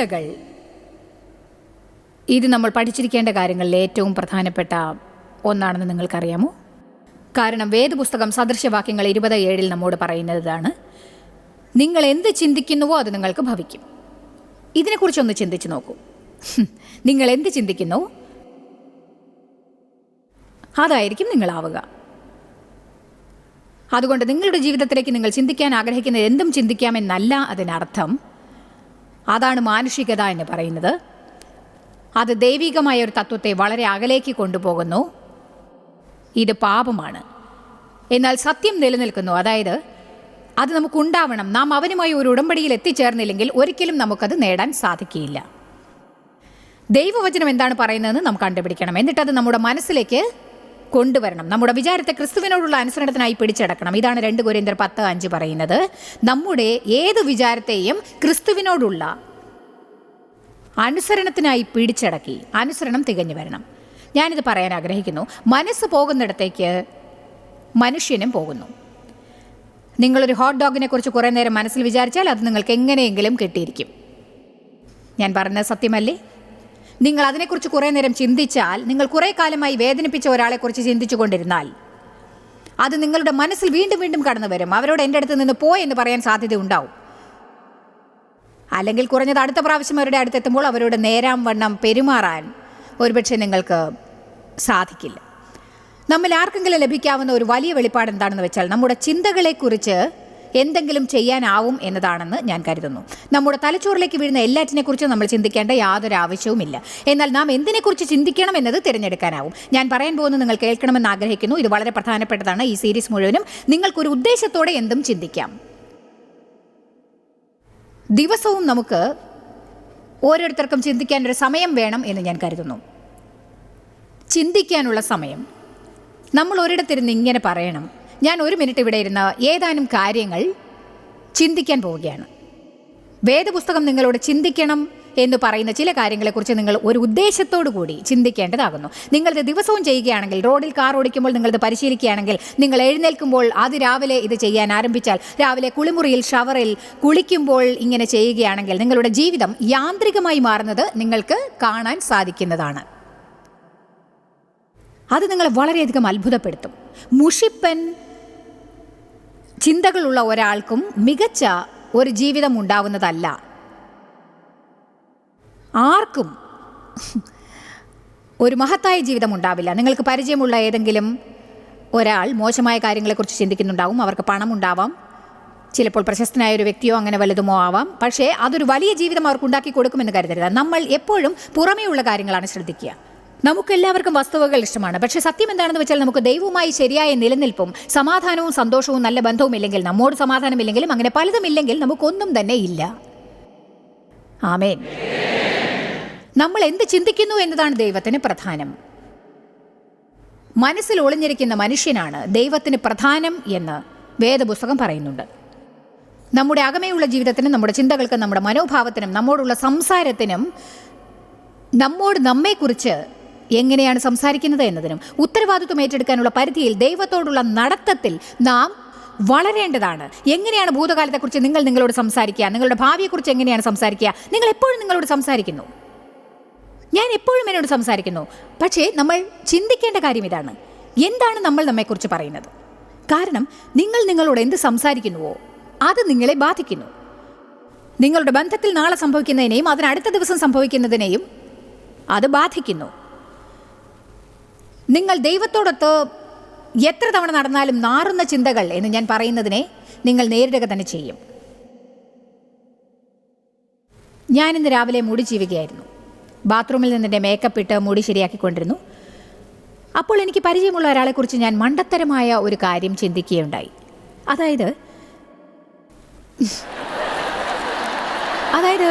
ചിന്തകൾ. ഇത് നമ്മൾ പഠിച്ചിരിക്കേണ്ട കാര്യങ്ങളിൽ ഏറ്റവും പ്രധാനപ്പെട്ട ഒന്നാണെന്ന് നിങ്ങൾക്കറിയാമോ? കാരണം വേദപുസ്തകം സദൃശവാക്യങ്ങൾ ഇരുപത് ഏഴിൽ നമ്മോട് പറയുന്നതാണ് നിങ്ങൾ എന്ത് ചിന്തിക്കുന്നുവോ അത് നിങ്ങൾക്ക് ഭവിക്കും. ഇതിനെക്കുറിച്ചൊന്ന് ചിന്തിച്ചു നോക്കൂ. നിങ്ങൾ എന്ത് ചിന്തിക്കുന്നു? അതായിരിക്കും നിങ്ങളാവുക. അതുകൊണ്ട് നിങ്ങളുടെ ജീവിതത്തിലേക്ക് നിങ്ങൾ ചിന്തിക്കാൻ ആഗ്രഹിക്കുന്ന എന്തും ചിന്തിക്കാമെന്നല്ല അതിനർത്ഥം. അതാണ് മാനുഷികത എന്ന് പറയുന്നത്. അത് ദൈവികമായ ഒരു തത്വത്തെ വളരെ അകലേക്ക് കൊണ്ടുപോകുന്നു. ഇത് പാപമാണ്. എന്നാൽ സത്യം നിലനിൽക്കുന്നു. അതായത് അത് നമുക്കുണ്ടാവണം. നാം അവനുമായി ഒരു ഉടമ്പടിയിൽ എത്തിച്ചേർന്നില്ലെങ്കിൽ ഒരിക്കലും നമുക്കത് നേടാൻ സാധിക്കില്ല ദൈവവചനം എന്താണ് പറയുന്നതെന്ന് നാം കണ്ടുപിടിക്കണം. എന്നിട്ടത് നമ്മുടെ മനസ്സിലേക്ക് കൊണ്ടുവരണം. നമ്മുടെ വിചാരത്തെ ക്രിസ്തുവിനോടുള്ള അനുസരണത്തിനായി പിടിച്ചടക്കണം. ഇതാണ് രണ്ട് കുരേന്ദർ പത്ത് അഞ്ച് പറയുന്നത്. നമ്മുടെ ഏത് വിചാരത്തെയും ക്രിസ്തുവിനോടുള്ള അനുസരണത്തിനായി പിടിച്ചടക്കി. അനുസരണം തികഞ്ഞു വരണം. ഞാനിത് പറയാൻ ആഗ്രഹിക്കുന്നു. മനസ്സ് പോകുന്നിടത്തേക്ക് മനുഷ്യനും പോകുന്നു. നിങ്ങളൊരു ഹോട്ട് ഡോഗിനെ കുറിച്ച് കുറേ നേരം മനസ്സിൽ വിചാരിച്ചാൽ അത് നിങ്ങൾക്ക് എങ്ങനെയെങ്കിലും കിട്ടിയിരിക്കും. ഞാൻ പറഞ്ഞത് സത്യമല്ലേ? നിങ്ങൾ അതിനെക്കുറിച്ച് കുറേ നേരം ചിന്തിച്ചാൽ നിങ്ങൾ കുറേ കാലമായി വേദനിപ്പിച്ച ഒരാളെക്കുറിച്ച് ചിന്തിച്ചു കൊണ്ടിരുന്നാൽ അത് നിങ്ങളുടെ മനസ്സിൽ വീണ്ടും വീണ്ടും കടന്നു വരും. അവരോട് എന്റെ അടുത്ത് നിന്ന് പോ എന്ന് പറയാൻ സാധ്യതയുണ്ടാവും. അല്ലെങ്കിൽ കുറഞ്ഞത് അടുത്ത പ്രാവശ്യം അവരുടെ അടുത്തെത്തുമ്പോൾ അവരോട് നേരാം വണ്ണം പെരുമാറാൻ ഒരുപക്ഷെ നിങ്ങൾക്ക് സാധിക്കില്ല. നമ്മൾ ആർക്കെങ്കിലും ലഭിക്കാവുന്ന ഒരു വലിയ വെളിപ്പാട് എന്താണെന്ന് വെച്ചാൽ നമ്മുടെ ചിന്തകളെക്കുറിച്ച് എന്തെങ്കിലും ചെയ്യാനാവും എന്നതാണെന്ന് ഞാൻ കരുതുന്നു. നമ്മുടെ തലച്ചോറിലേക്ക് വീഴുന്ന എല്ലാറ്റിനെക്കുറിച്ചും നമ്മൾ ചിന്തിക്കേണ്ട യാതൊരു ആവശ്യവുമില്ല. എന്നാൽ നാം എന്തിനെക്കുറിച്ച് ചിന്തിക്കണം എന്നത് തിരഞ്ഞെടുക്കാനാവും. ഞാൻ പറയാൻ പോകുന്നത് നിങ്ങൾ കേൾക്കണമെന്ന് ആഗ്രഹിക്കുന്നു. ഇത് വളരെ പ്രധാനപ്പെട്ടതാണ് ഈ സീരീസ് മുഴുവനും. നിങ്ങൾക്കൊരു ഉദ്ദേശത്തോടെ എന്തും ചിന്തിക്കാം. ദിവസവും നമുക്ക് ഓരോരുത്തർക്കും ചിന്തിക്കാൻ ഒരു സമയം വേണം എന്ന് ഞാൻ കരുതുന്നു. ചിന്തിക്കാനുള്ള സമയം. നമ്മൾ ഒരിടത്തിരുന്ന് ഇങ്ങനെ പറയണം. ഞാൻ ഒരു മിനിറ്റ് ഇവിടെ ഇരുന്ന് ഏതാനും കാര്യങ്ങൾ ചിന്തിക്കാൻ പോവുകയാണ്. വേദപുസ്തകം നിങ്ങളോട് ചിന്തിക്കണം എന്ന് പറയുന്ന ചില കാര്യങ്ങളെക്കുറിച്ച് നിങ്ങൾ ഒരു ഉദ്ദേശത്തോടു കൂടി ചിന്തിക്കേണ്ടതാകുന്നു. നിങ്ങളിത് ദിവസവും ചെയ്യുകയാണെങ്കിൽ റോഡിൽ കാർ ഓടിക്കുമ്പോൾ നിങ്ങളിത് പരിശീലിക്കുകയാണെങ്കിൽ നിങ്ങൾ എഴുന്നേൽക്കുമ്പോൾ അത് രാവിലെ ഇത് ചെയ്യാൻ ആരംഭിച്ചാൽ രാവിലെ കുളിമുറിയിൽ ഷവറിൽ കുളിക്കുമ്പോൾ ഇങ്ങനെ ചെയ്യുകയാണെങ്കിൽ നിങ്ങളുടെ ജീവിതം യാന്ത്രികമായി മാറുന്നത് നിങ്ങൾക്ക് കാണാൻ സാധിക്കുന്നതാണ്. അത് നിങ്ങളെ വളരെയധികം അത്ഭുതപ്പെടുത്തും. മുഷിപ്പൻ ചിന്തകളുള്ള ഒരാൾക്കും മികച്ച ഒരു ജീവിതം ഉണ്ടാവുന്നതല്ല. ആർക്കും ഒരു മഹത്തായ ജീവിതം ഉണ്ടാവില്ല. നിങ്ങൾക്ക് പരിചയമുള്ള ഏതെങ്കിലും ഒരാൾ മോശമായ കാര്യങ്ങളെക്കുറിച്ച് ചിന്തിക്കുന്നുണ്ടാവും. അവർക്ക് പണം ഉണ്ടാവാം ചിലപ്പോൾ പ്രശസ്തനായ ഒരു വ്യക്തിയോ അങ്ങനെ വലുതുമോ ആവാം. പക്ഷേ അതൊരു വലിയ ജീവിതം അവർക്ക് ഉണ്ടാക്കി കൊടുക്കുമെന്ന് കരുതരുത്. നമ്മൾ എപ്പോഴും പുറമേയുള്ള കാര്യങ്ങളാണ് ശ്രദ്ധിക്കുക. നമുക്കെല്ലാവർക്കും വസ്തുവകൾ ഇഷ്ടമാണ്. പക്ഷേ സത്യം എന്താണെന്ന് വെച്ചാൽ നമുക്ക് ദൈവവുമായി ശരിയായ നിലനിൽപ്പും സമാധാനവും സന്തോഷവും നല്ല ബന്ധവും ഇല്ലെങ്കിൽ നമ്മോട് സമാധാനമില്ലെങ്കിലും അങ്ങനെ പലതും ഇല്ലെങ്കിൽ നമുക്കൊന്നും തന്നെ ഇല്ല. ആമേൻ. നമ്മൾ എന്ത് ചിന്തിക്കുന്നു എന്നതാണ് ദൈവത്തിന് പ്രധാനം. മനസ്സിൽ ഒളിഞ്ഞിരിക്കുന്ന മനുഷ്യനാണ് ദൈവത്തിന് പ്രധാനം എന്ന് വേദപുസ്തകം പറയുന്നുണ്ട്. നമ്മുടെ അകമയുള്ള ജീവിതത്തിനും നമ്മുടെ ചിന്തകൾക്കും നമ്മുടെ മനോഭാവത്തിനും നമ്മോടുള്ള സംസാരത്തിനും നമ്മോട് നമ്മെക്കുറിച്ച് എങ്ങനെയാണ് സംസാരിക്കുന്നത് എന്നതിനും ഉത്തരവാദിത്വം ഏറ്റെടുക്കാനുള്ള പരിധിയിൽ ദൈവത്തോടുള്ള നടത്തത്തിൽ നാം വളരേണ്ടതാണ്. എങ്ങനെയാണ് ഭൂതകാലത്തെക്കുറിച്ച് നിങ്ങൾ നിങ്ങളോട് സംസാരിക്കുക? നിങ്ങളുടെ ഭാവിയെക്കുറിച്ച് എങ്ങനെയാണ് സംസാരിക്കുക? നിങ്ങൾ എപ്പോഴും നിങ്ങളോട് സംസാരിക്കുന്നു. ഞാൻ എപ്പോഴും എന്നോട് സംസാരിക്കുന്നു. പക്ഷേ നമ്മൾ ചിന്തിക്കേണ്ട കാര്യം ഇതാണ്. എന്താണ് നമ്മൾ നമ്മെക്കുറിച്ച് പറയുന്നത്? കാരണം നിങ്ങൾ നിങ്ങളോട് എന്ത് സംസാരിക്കുന്നുവോ അത് നിങ്ങളെ ബാധിക്കുന്നു. നിങ്ങളുടെ ബന്ധത്തിൽ നാളെ സംഭവിക്കുന്നതിനെയും അതിനടുത്ത ദിവസം സംഭവിക്കുന്നതിനെയും അത് ബാധിക്കുന്നു. നിങ്ങൾ ദൈവത്തോടൊത്ത് എത്ര തവണ നടന്നാലും നാറുന്ന ചിന്തകൾ എന്ന് ഞാൻ പറയുന്നതിനെ നിങ്ങൾ നേരിടുക തന്നെ ചെയ്യും. ഞാനിന്ന് രാവിലെ മുടി ചീവുകയായിരുന്നു. ബാത്റൂമിൽ നിന്ന് മേക്കപ്പ് ഇട്ട് മുടി ശരിയാക്കിക്കൊണ്ടിരുന്നു. അപ്പോൾ എനിക്ക് പരിചയമുള്ള ഒരാളെക്കുറിച്ച് ഞാൻ മണ്ടത്തരമായ ഒരു കാര്യം ചിന്തിക്കുകയുണ്ടായി. അതായത് അതായത്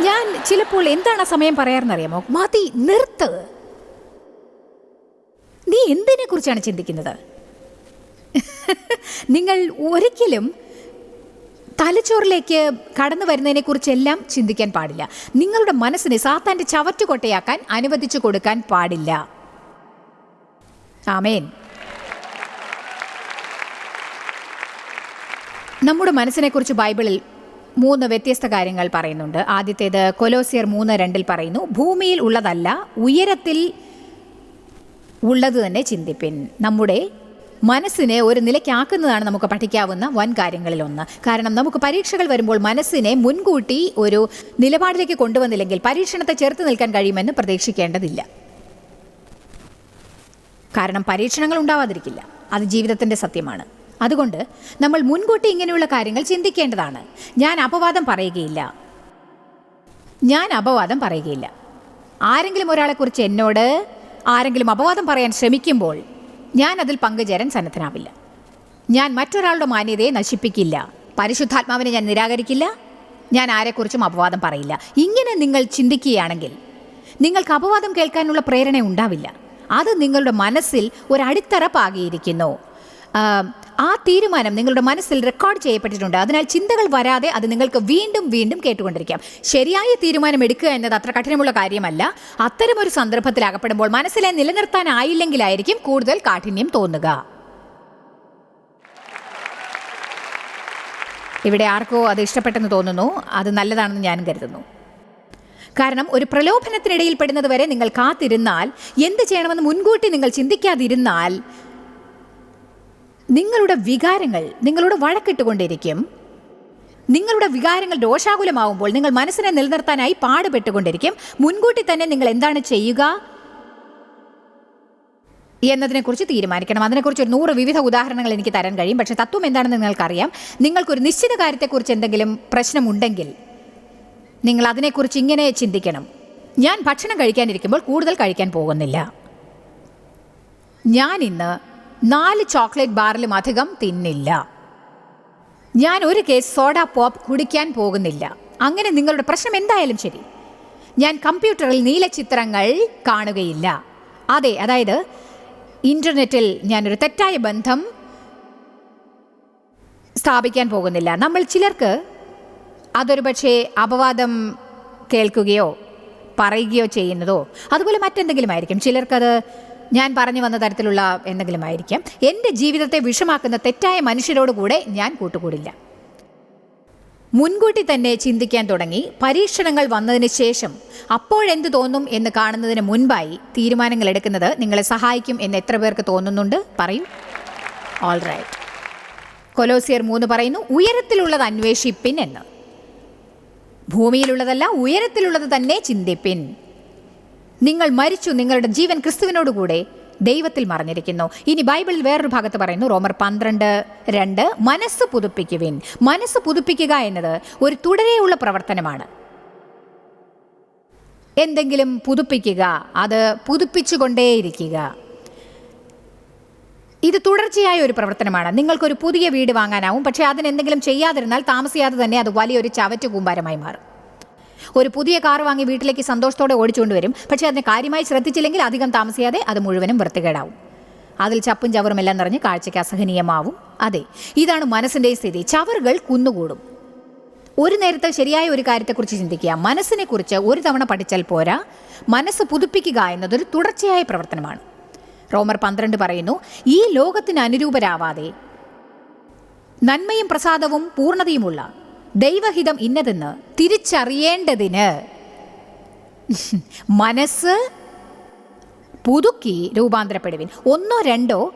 ഞാൻ ചിലപ്പോൾ എന്താണ് ആ സമയം പറയാറെന്നറിയാമോ? മതി നിർത്ത്. നീ എന്തിനെ കുറിച്ചാണ് ചിന്തിക്കുന്നത്? നിങ്ങൾ ഒരിക്കലും തലച്ചോറിലേക്ക് കടന്നു വരുന്നതിനെ കുറിച്ചെല്ലാം ചിന്തിക്കാൻ പാടില്ല. നിങ്ങളുടെ മനസ്സിനെ സാത്താന്റെ ചവറ്റുകൊട്ടയാക്കാൻ അനുവദിച്ചു കൊടുക്കാൻ പാടില്ല. ആമേൻ. നമ്മുടെ മനസ്സിനെക്കുറിച്ച് ബൈബിളിൽ മൂന്ന് വ്യത്യസ്ത കാര്യങ്ങൾ പറയുന്നുണ്ട്. ആദ്യത്തേത് കൊലോസിയർ മൂന്ന് രണ്ടിൽ പറയുന്നു ഭൂമിയിൽ ഉള്ളതല്ല ഉയരത്തിൽ ഉള്ളത് തന്നെ ചിന്തിപ്പിൻ. നമ്മുടെ മനസ്സിനെ ഒരു നിലയ്ക്കാക്കുന്നതാണ് നമുക്ക് പഠിക്കാവുന്ന വൻ കാര്യങ്ങളിലൊന്ന്. കാരണം നമുക്ക് പരീക്ഷകൾ വരുമ്പോൾ മനസ്സിനെ മുൻകൂട്ടി ഒരു നിലപാടിലേക്ക് കൊണ്ടുവന്നില്ലെങ്കിൽ പരീക്ഷണത്തെ ചേർത്ത് നിൽക്കാൻ കഴിയുമെന്ന് പ്രതീക്ഷിക്കേണ്ടതില്ല. കാരണം പരീക്ഷണങ്ങൾ ഉണ്ടാവാതിരിക്കില്ല. അത് ജീവിതത്തിന്റെ സത്യമാണ്. അതുകൊണ്ട് നമ്മൾ മുൻകൂട്ടി ഇങ്ങനെയുള്ള കാര്യങ്ങൾ ചിന്തിക്കേണ്ടതാണ്. ഞാൻ അപവാദം പറയുകയില്ല. ഞാൻ അപവാദം പറയുകയില്ല. ആരെങ്കിലും ഒരാളെക്കുറിച്ച് എന്നോട് ആരെങ്കിലും അപവാദം പറയാൻ ശ്രമിക്കുമ്പോൾ ഞാൻ അതിൽ പങ്കുചേരാൻ സന്നദ്ധനാവില്ല. ഞാൻ മറ്റൊരാളുടെ മാന്യതയെ നശിപ്പിക്കില്ല. പരിശുദ്ധാത്മാവിനെ ഞാൻ നിരാകരിക്കില്ല. ഞാൻ ആരെക്കുറിച്ചും അപവാദം പറയില്ല. ഇങ്ങനെ നിങ്ങൾ ചിന്തിക്കുകയാണെങ്കിൽ നിങ്ങൾക്ക് അപവാദം കേൾക്കാനുള്ള പ്രേരണ ഉണ്ടാവില്ല. അത് നിങ്ങളുടെ മനസ്സിൽ ഒരു അടിത്തറ പാകിയിരിക്കുന്നു ആ, തീരുമാനം നിങ്ങളുടെ മനസ്സിൽ റെക്കോർഡ് ചെയ്യപ്പെട്ടിട്ടുണ്ട്. അതിനാൽ ചിന്തകൾ വരാതെ അത് നിങ്ങൾക്ക് വീണ്ടും വീണ്ടും കേട്ടുകൊണ്ടിരിക്കാം. ശരിയായ തീരുമാനം എടുക്കുക എന്നത് അത്ര കഠിനമുള്ള കാര്യമല്ല. അത്തരമൊരു സന്ദർഭത്തിൽ അകപ്പെടുമ്പോൾ മനസ്സിലെ നിലനിർത്താനായില്ലെങ്കിലായിരിക്കും കൂടുതൽ കാഠിന്യം തോന്നുക. ഇവിടെ ആർക്കോ അത് ഇഷ്ടപ്പെട്ടെന്ന് തോന്നുന്നു. അത് നല്ലതാണെന്ന് ഞാൻ കരുതുന്നു. കാരണം ഒരു പ്രലോഭനത്തിനിടയിൽ പെടുന്നത് വരെ നിങ്ങൾ കാത്തിരുന്നാൽ എന്ത് ചെയ്യണമെന്ന് മുൻകൂട്ടി നിങ്ങൾ ചിന്തിക്കാതിരുന്നാൽ നിങ്ങളുടെ വികാരങ്ങൾ നിങ്ങളോട് വഴക്കിട്ടുകൊണ്ടിരിക്കും. നിങ്ങളുടെ വികാരങ്ങൾ ദോഷാകുലമാവുമ്പോൾ നിങ്ങൾ മനസ്സിനെ നിലനിർത്താനായി പാടുപെട്ടുകൊണ്ടിരിക്കും. മുൻകൂട്ടി തന്നെ നിങ്ങൾ എന്താണ് ചെയ്യുക? എന്നതിനെക്കുറിച്ച് തീരുമാനിക്കണം. അതിനെക്കുറിച്ച് ഒരു നൂറ് വിവിധ ഉദാഹരണങ്ങൾ എനിക്ക് തരാൻ കഴിയും. പക്ഷേ തത്വം എന്താണെന്ന് നിങ്ങൾക്കറിയാം. നിങ്ങൾക്കൊരു നിശ്ചിത കാര്യത്തെക്കുറിച്ച് എന്തെങ്കിലും പ്രശ്നമുണ്ടെങ്കിൽ നിങ്ങൾ അതിനെക്കുറിച്ച് ഇങ്ങനെ ചിന്തിക്കണം. ഞാൻ ഭക്ഷണം കഴിക്കാനിരിക്കുമ്പോൾ കൂടുതൽ കഴിക്കാൻ പോകുന്നില്ല. ഞാൻ ഇന്ന് നാല് ചോക്ലേറ്റ് ബാറിലും അധികം തിന്നില്ല. ഞാൻ ഒരു കേസ് സോഡ പോപ്പ് കുടിക്കാൻ പോകുന്നില്ല. അങ്ങനെ നിങ്ങളുടെ പ്രശ്നം എന്തായാലും ശരി. ഞാൻ കമ്പ്യൂട്ടറിൽ നീല ചിത്രങ്ങൾ കാണുകയില്ല. അതെ അതായത് ഇന്റർനെറ്റിൽ ഞാനൊരു തെറ്റായ ബന്ധം സ്ഥാപിക്കാൻ പോകുന്നില്ല. നമ്മൾ ചിലർക്ക് അതൊരു പക്ഷേ അപവാദം കേൾക്കുകയോ പറയുകയോ ചെയ്യുന്നതോ അതുപോലെ മറ്റെന്തെങ്കിലും ആയിരിക്കും ചിലർക്കത് ഞാൻ പറഞ്ഞു വന്ന തരത്തിലുള്ള എന്തെങ്കിലും ആയിരിക്കാം എന്റെ ജീവിതത്തെ വിഷമാക്കുന്ന തെറ്റായ മനുഷ്യരോട് കൂടെ ഞാൻ കൂട്ടുകൂടില്ല. മുൻകൂട്ടി തന്നെ ചിന്തിക്കാൻ തുടങ്ങി. പരീക്ഷണങ്ങൾ വന്നതിന് ശേഷം അപ്പോഴെന്ത് തോന്നും എന്ന് കാണുന്നതിന് മുൻപായി തീരുമാനങ്ങൾ എടുക്കുന്നത് നിങ്ങളെ സഹായിക്കും എന്ന് എത്ര പേർക്ക് തോന്നുന്നുണ്ട്? പറയും. ഓൾ റൈറ്റ് കൊലോസിയർ മൂന്ന് പറയുന്നു ഉയരത്തിലുള്ളത് അന്വേഷിപ്പിൻ എന്ന്. ഭൂമിയിലുള്ളതല്ല ഉയരത്തിലുള്ളത് തന്നെ ചിന്തിപ്പിൻ. നിങ്ങൾ മരിച്ചു നിങ്ങളുടെ ജീവൻ ക്രിസ്തുവിനോടുകൂടെ ദൈവത്തിൽ മറഞ്ഞിരിക്കുന്നു. ഇനി ബൈബിളിൽ വേറൊരു ഭാഗത്ത് പറയുന്നു റോമർ പന്ത്രണ്ട് രണ്ട് മനസ്സ് പുതുപ്പിക്കുവിൻ. മനസ്സ് പുതുപ്പിക്കുക എന്നത് ഒരു തുടരെയുള്ള പ്രവർത്തനമാണ്. എന്തെങ്കിലും പുതുപ്പിക്കുക അത് പുതുപ്പിച്ചുകൊണ്ടേയിരിക്കുക. ഇത് തുടർച്ചയായ ഒരു പ്രവർത്തനമാണ്. നിങ്ങൾക്കൊരു പുതിയ വീട് വാങ്ങാനാവും പക്ഷേ അതിന് എന്തെങ്കിലും ചെയ്യാതിരുന്നാൽ താമസിയാതെ തന്നെ അത് വലിയൊരു ചവറ്റ് കൂമ്പാരമായി മാറും. ഒരു പുതിയ കാർ വാങ്ങി വീട്ടിലേക്ക് സന്തോഷത്തോടെ ഓടിച്ചുകൊണ്ട് വരും പക്ഷേ അതിനെ കാര്യമായി ശ്രദ്ധിച്ചില്ലെങ്കിൽ അധികം താമസിയാതെ അത് മുഴുവനും വൃത്തികേടാവും. അതിൽ ചപ്പും ചവറും എല്ലാം നിറഞ്ഞ് കാഴ്ചയ്ക്ക് അസഹനീയമാവും. അതെ ഇതാണ് മനസ്സിന്റെ സ്ഥിതി. ചവറുകൾ കുന്നുകൂടും. ഒരു നേരത്തെ ശരിയായ ഒരു കാര്യത്തെക്കുറിച്ച് ചിന്തിക്കുക. മനസ്സിനെക്കുറിച്ച് ഒരു തവണ പഠിച്ചാൽ പോരാ. മനസ്സ് പുതുപ്പിക്കുക എന്നതൊരു തുടർച്ചയായ പ്രവർത്തനമാണ്. റോമർ പന്ത്രണ്ട് പറയുന്നു ഈ ലോകത്തിന് അനുരൂപരാവാതെ നന്മയും പ്രസാദവും പൂർണതയുമുള്ള ദൈവഹിതം ഇന്നതെന്ന് തിരിച്ചറിയേണ്ടതിന് മനസ്സ് പുതുക്കി രൂപാന്തരപ്പെടുവിൻ. ഒന്നോ രണ്ടോ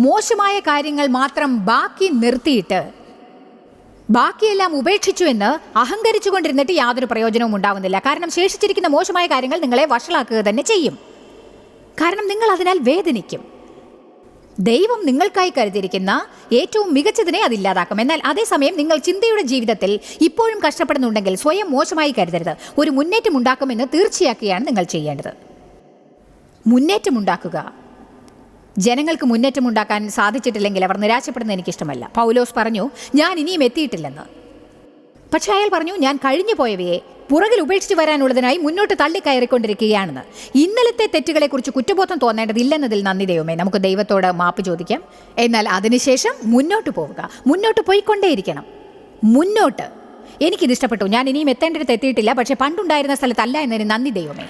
മോശമായ കാര്യങ്ങൾ മാത്രം ബാക്കി നിർത്തിയിട്ട് ബാക്കിയെല്ലാം ഉപേക്ഷിച്ചു എന്ന് അഹങ്കരിച്ചു കൊണ്ടിരുന്നിട്ട് യാതൊരു പ്രയോജനവും ഉണ്ടാവുന്നില്ല. കാരണം ശേഷിച്ചിരിക്കുന്ന മോശമായ കാര്യങ്ങൾ നിങ്ങളെ വഷളാക്കുക തന്നെ ചെയ്യും. കാരണം നിങ്ങൾ അതിനാൽ വേദനിക്കും. ദൈവം നിങ്ങൾക്കായി കരുതിയിരിക്കുന്ന ഏറ്റവും മികച്ചതിനെ അതില്ലാതാക്കും എന്നാൽ അതേസമയം നിങ്ങൾ ചിന്തയുടെ ജീവിതത്തിൽ ഇപ്പോഴും കഷ്ടപ്പെടുന്നുണ്ടെങ്കിൽ സ്വയം മോശമായി കരുതരുത്. ഒരു മുന്നേറ്റം ഉണ്ടാക്കുമെന്ന് തീർച്ചയാക്കുകയാണ് നിങ്ങൾ ചെയ്യേണ്ടത്. മുന്നേറ്റം ഉണ്ടാക്കുക. ജനങ്ങൾക്ക് മുന്നേറ്റം ഉണ്ടാക്കാൻ സാധിച്ചിട്ടില്ലെങ്കിൽ അവർ നിരാശപ്പെടുന്നത് എനിക്കിഷ്ടമല്ല. പൗലോസ് പറഞ്ഞു ഞാൻ ഇനിയും എത്തിയിട്ടില്ലെന്ന്. പക്ഷേ അയാൾ പറഞ്ഞു ഞാൻ കഴിഞ്ഞു പോയവയെ. പുറകിൽ ഉപേക്ഷിച്ച് വരാനുള്ളതിനായി മുന്നോട്ട് തള്ളിക്കയറിക്കൊണ്ടിരിക്കുകയാണെന്ന് ഇന്നലത്തെ തെറ്റുകളെക്കുറിച്ച് കുറ്റബോധം തോന്നേണ്ടതില്ലെന്നതിൽ നന്ദി ദൈവമേ. നമുക്ക് ദൈവത്തോട് മാപ്പ് ചോദിക്കാം. എന്നാൽ അതിനുശേഷം മുന്നോട്ട് പോവുക. മുന്നോട്ട് പോയിക്കൊണ്ടേയിരിക്കണം. മുന്നോട്ട്. എനിക്കിത് ഇഷ്ടപ്പെട്ടു. ഞാൻ ഇനിയും എത്തേണ്ടിടത്ത് എത്തിയിട്ടില്ല. പക്ഷേ പണ്ടുണ്ടായിരുന്ന സ്ഥലത്തല്ല എന്നതിന് നന്ദി ദൈവമേ.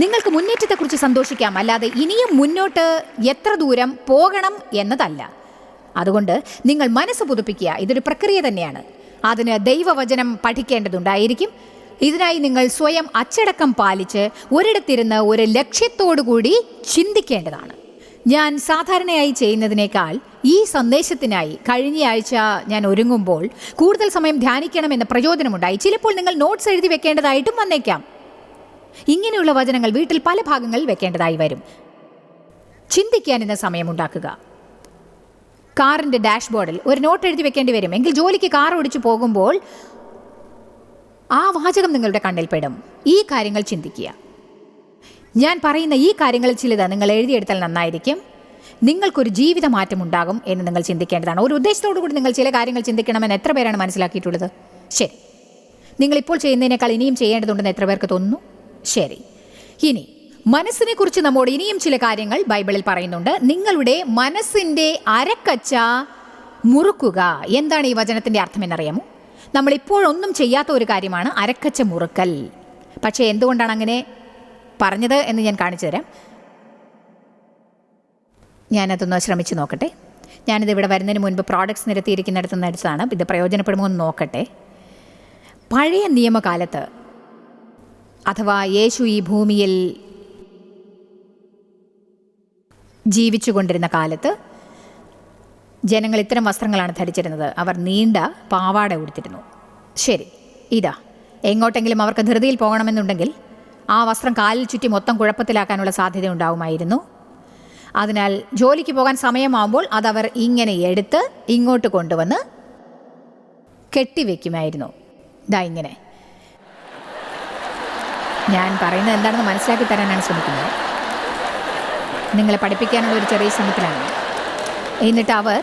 നിങ്ങൾക്ക് മുന്നേറ്റത്തെക്കുറിച്ച് സന്തോഷിക്കാം. അല്ലാതെ ഇനിയും മുന്നോട്ട് എത്ര ദൂരം പോകണം എന്നതല്ല. അതുകൊണ്ട് നിങ്ങൾ മനസ്സ് പുതുപ്പിക്കുക. ഇതൊരു പ്രക്രിയ തന്നെയാണ്. അതിന് ദൈവവചനം പഠിക്കേണ്ടതുണ്ടായിരിക്കും. ഇതിനായി നിങ്ങൾ സ്വയം അച്ചടക്കം പാലിച്ച് ഒരിടത്തിരുന്ന് ഒരു ലക്ഷ്യത്തോടു കൂടി ചിന്തിക്കേണ്ടതാണ്. ഞാൻ സാധാരണയായി ചെയ്യുന്നതിനേക്കാൾ ഈ സന്ദേശത്തിനായി കഴിഞ്ഞയാഴ്ച ഞാൻ ഒരുങ്ങുമ്പോൾ കൂടുതൽ സമയം ധ്യാനിക്കണമെന്ന പ്രചോദനമുണ്ടായി. ചിലപ്പോൾ നിങ്ങൾ നോട്ട്സ് എഴുതി വെക്കേണ്ടതായിട്ടും വന്നേക്കാം. ഇങ്ങനെയുള്ള വചനങ്ങൾ വീട്ടിൽ പല ഭാഗങ്ങളിൽ വെക്കേണ്ടതായി വരും. ചിന്തിക്കാൻ ഇന്ന് സമയമുണ്ടാക്കുക. കാറിന്റെ ഡാഷ്ബോർഡിൽ ഒരു നോട്ട് എഴുതി വെക്കേണ്ടി വരും. എങ്കിൽ ജോലിക്ക് കാർ ഓടിച്ചു പോകുമ്പോൾ ആ വാചകം നിങ്ങളുടെ കണ്ണിൽപ്പെടും ഈ കാര്യങ്ങൾ ചിന്തിക്കുക. ഞാൻ പറയുന്ന ഈ കാര്യങ്ങളിൽ ചിലത് നിങ്ങൾ എഴുതിയെടുത്താൽ നന്നായിരിക്കും. നിങ്ങൾക്കൊരു ജീവിത മാറ്റം ഉണ്ടാകും എന്ന് നിങ്ങൾ ചിന്തിക്കേണ്ടതാണ്. ഒരു ഉദ്ദേശത്തോടു കൂടി നിങ്ങൾ ചില കാര്യങ്ങൾ ചിന്തിക്കണമെന്ന് എത്ര പേരാണ് മനസ്സിലാക്കിയിട്ടുള്ളത്? ശരി. നിങ്ങളിപ്പോൾ ചെയ്യുന്നതിനേക്കാൾ ഇനിയും ചെയ്യേണ്ടതുണ്ടെന്ന് എത്ര പേർക്ക് തോന്നുന്നു? ശരി. ഇനി മനസ്സിനെ കുറിച്ച് നമ്മോട് ഇനിയും ചില കാര്യങ്ങൾ ബൈബിളിൽ പറയുന്നുണ്ട്. നിങ്ങളുടെ മനസ്സിന്റെ അരക്കച്ച മുറുക്കുക. എന്താണ് ഈ വചനത്തിന്റെ അർത്ഥം എന്നറിയാമോ? നമ്മൾ ഇപ്പോഴൊന്നും ചെയ്യാത്ത ഒരു കാര്യമാണ് അരക്കച്ച മുറുക്കൽ. പക്ഷേ എന്തുകൊണ്ടാണ് അങ്ങനെ പറഞ്ഞത് എന്ന് ഞാൻ കാണിച്ചു തരാം. ഞാനതൊന്ന് ശ്രമിച്ചു നോക്കട്ടെ. ഞാനിത് ഇവിടെ വരുന്നതിന് മുൻപ് പ്രോഡക്ട്സ് നിരത്തിയിരിക്കുന്നിടത്ത് നിന്ന് എടുത്തതാണ്. ഇത് പ്രയോജനപ്പെടുമോ എന്ന് നോക്കട്ടെ. പഴയ നിയമകാലത്ത് അഥവാ യേശു ഈ ഭൂമിയിൽ ജീവിച്ചു കൊണ്ടിരുന്ന കാലത്ത് ജനങ്ങൾ ഇത്തരം വസ്ത്രങ്ങളാണ് ധരിച്ചിരുന്നത്. അവർ നീണ്ട പാവാട ഉടുത്തിരുന്നു. ശരി ഇതാ. എങ്ങോട്ടെങ്കിലും അവർക്ക് ധൃതിയിൽ പോകണമെന്നുണ്ടെങ്കിൽ ആ വസ്ത്രം കാലിൽ ചുറ്റി മൊത്തം കുഴപ്പത്തിലാക്കാനുള്ള സാധ്യത ഉണ്ടാവുമായിരുന്നു. അതിനാൽ ജോലിക്ക് പോകാൻ സമയമാകുമ്പോൾ അതവർ ഇങ്ങനെ എടുത്ത് ഇങ്ങോട്ട് കൊണ്ടുവന്ന് കെട്ടിവെക്കുമായിരുന്നു. ഇതാ ഇങ്ങനെ. ഞാൻ പറയുന്നത് എന്താണെന്ന് മനസ്സിലാക്കി തരാനാണ് ശ്രമിക്കുന്നത്. നിങ്ങളെ പഠിപ്പിക്കാനുള്ള ഒരു ചെറിയ ശ്രമത്തിലാണ്. എന്നിട്ട് അവർ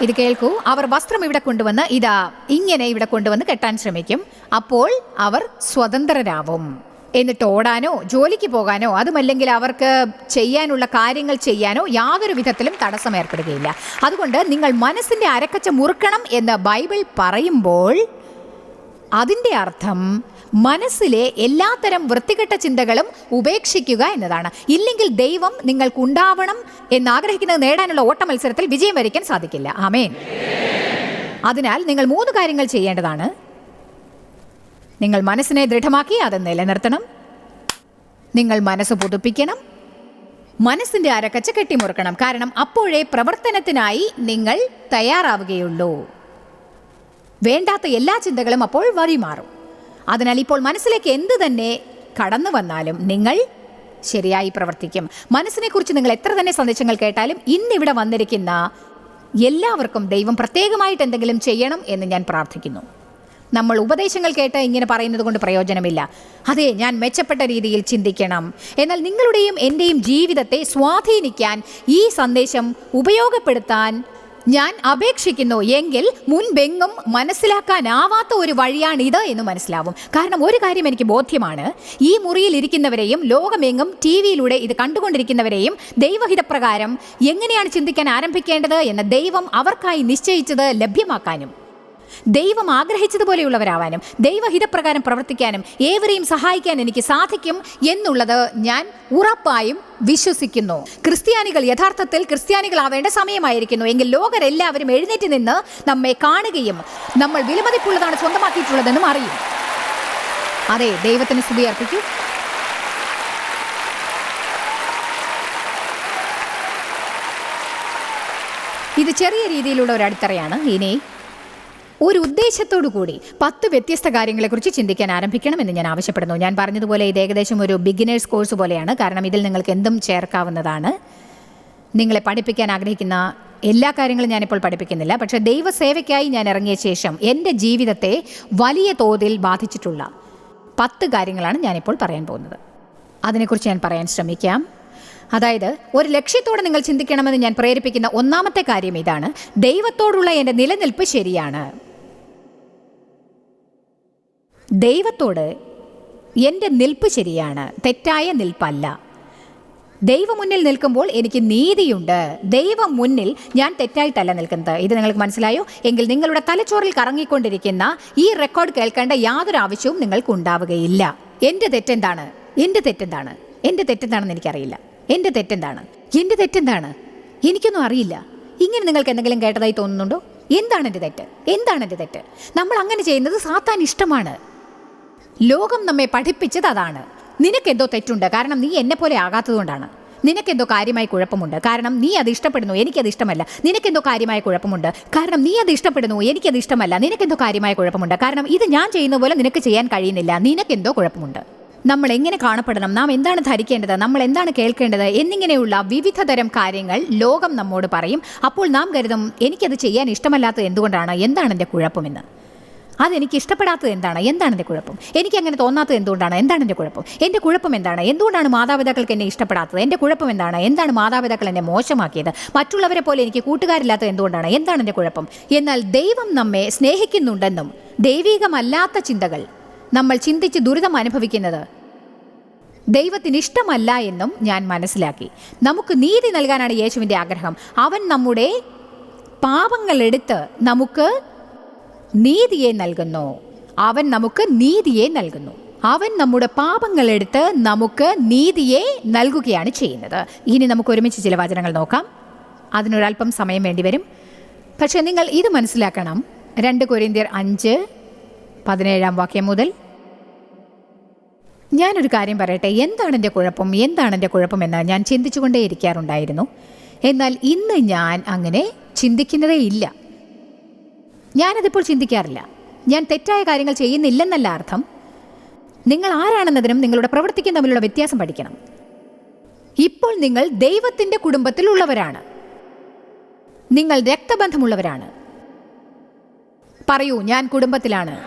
ഇത് കേൾക്കൂ. അവർ വസ്ത്രം ഇവിടെ കൊണ്ടുവന്ന് ഇതാ ഇങ്ങനെ ഇവിടെ കൊണ്ടുവന്ന് കെട്ടാൻ ശ്രമിക്കും. അപ്പോൾ അവർ സ്വതന്ത്രരാവും. എന്നിട്ട് ഓടാനോ ജോലിക്ക് പോകാനോ അതുമല്ലെങ്കിൽ അവർക്ക് ചെയ്യാനുള്ള കാര്യങ്ങൾ ചെയ്യാനോ യാതൊരു വിധത്തിലും തടസ്സം ഏർപ്പെടുകയില്ല. അതുകൊണ്ട് നിങ്ങൾ മനസ്സിന്റെ അരക്കച്ച മുറുക്കണം എന്ന് ബൈബിൾ പറയുമ്പോൾ അതിന്റെ അർത്ഥം മനസ്സിലെ എല്ലാത്തരം വൃത്തികെട്ട ചിന്തകളും ഉപേക്ഷിക്കുക എന്നതാണ്. ഇല്ലെങ്കിൽ ദൈവം നിങ്ങൾക്ക് ഉണ്ടാവണം എന്നാഗ്രഹിക്കുന്നത് നേടാനുള്ള ഓട്ട മത്സരത്തിൽ വിജയം വരിക്കാൻ സാധിക്കില്ല. ആമേൻ. അതിനാൽ നിങ്ങൾ മൂന്ന് കാര്യങ്ങൾ ചെയ്യേണ്ടതാണ്. നിങ്ങൾ മനസ്സിനെ ദൃഢമാക്കി അത് നിലനിർത്തണം. നിങ്ങൾ മനസ്സ് പുതുപ്പിക്കണം. മനസ്സിന്റെ അരക്കച്ച കെട്ടിമുറുക്കണം. കാരണം അപ്പോഴേ പ്രവർത്തനത്തിനായി നിങ്ങൾ തയ്യാറാവുകയുള്ളൂ. വേണ്ടാത്ത എല്ലാ ചിന്തകളും അപ്പോൾ വഴിമാറും. അതിനാൽ ഇപ്പോൾ മനസ്സിലേക്ക് എന്ത് തന്നെ കടന്നു വന്നാലും നിങ്ങൾ ശരിയായി പ്രവർത്തിക്കും. മനസ്സിനെക്കുറിച്ച് നിങ്ങൾ എത്ര തന്നെ സന്ദേശങ്ങൾ കേട്ടാലും ഇന്നിവിടെ വന്നിരിക്കുന്ന എല്ലാവർക്കും ദൈവം പ്രത്യേകമായിട്ട് എന്തെങ്കിലും ചെയ്യണം എന്ന് ഞാൻ പ്രാർത്ഥിക്കുന്നു. നമ്മൾ ഉപദേശങ്ങൾ കേട്ട് ഇങ്ങനെ പറയുന്നത് കൊണ്ട് പ്രയോജനമില്ല. അതെ ഞാൻ മെച്ചപ്പെട്ട രീതിയിൽ ചിന്തിക്കണം. എന്നാൽ നിങ്ങളുടെയും എന്റെയും ജീവിതത്തെ സ്വാധീനിക്കാൻ ഈ സന്ദേശം ഉപയോഗപ്പെടുത്താൻ ഞാൻ അപേക്ഷിക്കുന്നു എങ്കിൽ മുൻപെങ്ങും മനസ്സിലാക്കാനാവാത്ത ഒരു വഴിയാണിത് എന്ന് മനസ്സിലാവും. കാരണം ഒരു കാര്യം എനിക്ക് ബോധ്യമാണ്. ഈ മുറിയിൽ ഇരിക്കുന്നവരെയും ലോകമെങ്ങും ടി വിയിലൂടെ ഇത് കണ്ടുകൊണ്ടിരിക്കുന്നവരെയും ദൈവഹിതപ്രകാരം എങ്ങനെയാണ് ചിന്തിക്കാൻ ആരംഭിക്കേണ്ടത് എന്ന് ദൈവം അവർക്കായി നിശ്ചയിച്ചത് ലഭ്യമാക്കാനും. ദൈവം ആഗ്രഹിച്ചതുപോലെയുള്ളവരാവാനും ദൈവഹിതപ്രകാരം പ്രവർത്തിക്കാനും ഏവരെയും സഹായിക്കാൻ എനിക്ക് സാധിക്കും എന്നുള്ളത് ഞാൻ ഉറപ്പായും വിശ്വസിക്കുന്നു. ക്രിസ്ത്യാനികൾ യഥാർത്ഥത്തിൽ ക്രിസ്ത്യാനികളാവേണ്ട സമയമായിരിക്കുന്നു. എങ്കിൽ ലോകരെല്ലാവരും എഴുന്നേറ്റ് നിന്ന് നമ്മെ കാണുകയും നമ്മൾ വിലമതിപ്പുള്ളതാണ് സ്വന്തമാക്കിയിട്ടുള്ളതെന്നും അറിയും. അതെ ദൈവത്തിന് സ്തുതി അർപ്പിക്കൂ. ഇത് ചെറിയ രീതിയിലുള്ള ഒരു അടിത്തറയാണ്. ഇനി ഒരു ഉദ്ദേശത്തോടു കൂടി പത്ത് വ്യത്യസ്ത കാര്യങ്ങളെക്കുറിച്ച് ചിന്തിക്കാൻ ആരംഭിക്കണം എന്ന് ഞാൻ ആവശ്യപ്പെടുന്നു. ഞാൻ പറഞ്ഞതുപോലെ ഇത് ഏകദേശം ഒരു ബിഗിനേഴ്സ് കോഴ്സ് പോലെയാണ്. കാരണം ഇതിൽ നിങ്ങൾക്ക് എന്തും ചേർക്കാവുന്നതാണ്. നിങ്ങളെ പഠിപ്പിക്കാൻ ആഗ്രഹിക്കുന്ന എല്ലാ കാര്യങ്ങളും ഞാനിപ്പോൾ പഠിപ്പിക്കുന്നില്ല. പക്ഷേ ദൈവസേവയ്ക്കായി ഞാൻ ഇറങ്ങിയ ശേഷം എന്റെ ജീവിതത്തെ വലിയ തോതിൽ ബാധിച്ചിട്ടുള്ള പത്ത് കാര്യങ്ങളാണ് ഞാനിപ്പോൾ പറയാൻ പോകുന്നത്. അതിനെക്കുറിച്ച് ഞാൻ പറയാൻ ശ്രമിക്കാം. അതായത് ഒരു ലക്ഷ്യത്തോടെ നിങ്ങൾ ചിന്തിക്കണമെന്ന് ഞാൻ പ്രേരിപ്പിക്കുന്ന ഒന്നാമത്തെ കാര്യം ഇതാണ്. ദൈവത്തോടുള്ള എന്റെ നിലനിൽപ്പ് ശരിയാണ്. ദൈവത്തോട് എന്റെ നിൽപ്പ് ശരിയാണ് തെറ്റായ നിൽപ്പല്ല. ദൈവം മുന്നിൽ നിൽക്കുമ്പോൾ എനിക്ക് നീതിയുണ്ട്. ദൈവം മുന്നിൽ ഞാൻ തെറ്റായിട്ടല്ല നിൽക്കുന്നത്. ഇത് നിങ്ങൾക്ക് മനസ്സിലായോ? എങ്കിൽ നിങ്ങളുടെ തലച്ചോറിൽ കറങ്ങിക്കൊണ്ടിരിക്കുന്ന ഈ റെക്കോർഡ് കേൾക്കേണ്ട യാതൊരു ആവശ്യവും നിങ്ങൾക്ക് ഉണ്ടാവുകയില്ല. എന്റെ തെറ്റെന്താണ്? എന്റെ തെറ്റെന്താണ്? എന്റെ തെറ്റെന്താണെന്ന് എനിക്കറിയില്ല. എന്റെ തെറ്റെന്താണ്? എന്റെ തെറ്റെന്താണ്? എനിക്കൊന്നും അറിയില്ല. ഇങ്ങനെ നിങ്ങൾക്ക് എന്തെങ്കിലും കേട്ടതായി തോന്നുന്നുണ്ടോ? എന്താണ് എന്റെ തെറ്റ്? എന്താണ് എന്റെ തെറ്റ്? നമ്മൾ അങ്ങനെ ചെയ്യുന്നത് സാത്താൻ ഇഷ്ടമാണ്. ലോകം നമ്മെ പഠിപ്പിച്ചത് അതാണ്. നിനക്കെന്തോ തെറ്റുണ്ട്. കാരണം നീ എന്നെ പോലെ ആകാത്തതുകൊണ്ടാണ്. നിനക്കെന്തോ കാര്യമായി കുഴപ്പമുണ്ട്. കാരണം നീ അത് ഇഷ്ടപ്പെടുന്നു എനിക്കത് ഇഷ്ടമല്ല. നിനക്കെന്തോ കാര്യമായ കുഴപ്പമുണ്ട്. കാരണം നീ അത് ഇഷ്ടപ്പെടുന്നു എനിക്കത് ഇഷ്ടമല്ല. നിനക്കെന്തോ കാര്യമായ കുഴപ്പമുണ്ട്. കാരണം ഇത് ഞാൻ ചെയ്യുന്ന പോലെ നിനക്ക് ചെയ്യാൻ കഴിയുന്നില്ല. നിനക്കെന്തോ കുഴപ്പമുണ്ട്. നമ്മൾ എങ്ങനെ കാണപ്പെടണം? നാം എന്താണ് ധരിക്കേണ്ടത്? നമ്മൾ എന്താണ് കേൾക്കേണ്ടത്? എന്നിങ്ങനെയുള്ള വിവിധ തരം കാര്യങ്ങൾ ലോകം നമ്മോട് പറയും. അപ്പോൾ നാം കരുതും എനിക്കത് ചെയ്യാൻ ഇഷ്ടമല്ലാത്തത് എന്തുകൊണ്ടാണ്? എന്താണ് എന്റെ കുഴപ്പമെന്ന്. അതെനിക്ക് ഇഷ്ടപ്പെടാത്തത് എന്താണ്? എന്താണ് എന്റെ കുഴപ്പം? എനിക്ക് അങ്ങനെ തോന്നാത്തത് എന്തുകൊണ്ടാണ്? എന്താണ് എന്റെ കുഴപ്പം? എന്റെ കുഴപ്പം എന്താണ്? എന്തുകൊണ്ടാണ് മാതാപിതാക്കൾക്ക് എന്നെ ഇഷ്ടപ്പെടാത്തത്? എന്റെ കുഴപ്പം എന്താണ്? എന്താണ് മാതാപിതാക്കൾ എന്നെ മോശമാക്കിയത്? മറ്റുള്ളവരെ പോലെ എനിക്ക് കൂട്ടുകാരില്ലാത്തത് എന്തുകൊണ്ടാണ്? എന്താണ് എന്റെ കുഴപ്പം? എന്നാൽ ദൈവം നമ്മെ സ്നേഹിക്കുന്നുണ്ടെന്നും ദൈവികമല്ലാത്ത ചിന്തകൾ നമ്മൾ ചിന്തിച്ച് ദുരിതം അനുഭവിക്കുന്നത് ദൈവത്തിന് ഇഷ്ടമല്ല എന്നും ഞാൻ മനസ്സിലാക്കി. നമുക്ക് നീതി നൽകാനാണ് യേശുവിന്റെ ആഗ്രഹം. അവൻ നമ്മുടെ പാപങ്ങളെടുത്ത് നമുക്ക് നീതിയെ നൽകുന്നു. അവൻ നമുക്ക് നീതിയെ നൽകുന്നു. അവൻ നമ്മുടെ പാപങ്ങളെടുത്ത് നമുക്ക് നീതിയെ നൽകുകയാണ് ചെയ്യുന്നത്. ഇനി നമുക്ക് ഒരുമിച്ച് ചില വചനങ്ങൾ നോക്കാം. അതിനൊരല്പം സമയം വേണ്ടിവരും പക്ഷേ നിങ്ങൾ ഇത് മനസ്സിലാക്കണം. രണ്ട് കൊരിന്ത്യർ അഞ്ച് പതിനേഴാം വാക്യം മുതൽ. ഞാനൊരു കാര്യം പറയട്ടെ. എന്താണ് എന്റെ കുഴപ്പം? എന്താണ് എന്റെ കുഴപ്പമെന്ന് ഞാൻ ചിന്തിച്ചുകൊണ്ടേ ഇരിക്കാറുണ്ടായിരുന്നു. എന്നാൽ ഇന്ന് ഞാൻ അങ്ങനെ ചിന്തിക്കുന്നതേ ഇല്ല. ഞാനതിപ്പോൾ ചിന്തിക്കാറില്ല. ഞാൻ തെറ്റായ കാര്യങ്ങൾ ചെയ്യുന്നില്ലെന്നല്ല അർത്ഥം. നിങ്ങൾ ആരാണെന്നതിനും നിങ്ങളുടെ പ്രവൃത്തിക്കും തമ്മിലുള്ള വ്യത്യാസം പഠിക്കണം. ഇപ്പോൾ നിങ്ങൾ ദൈവത്തിന്റെ കുടുംബത്തിലുള്ളവരാണ് നിങ്ങൾ രക്തബന്ധമുള്ളവരാണ്. പറയൂ ഞാൻ കുടുംബത്തിലാണ്.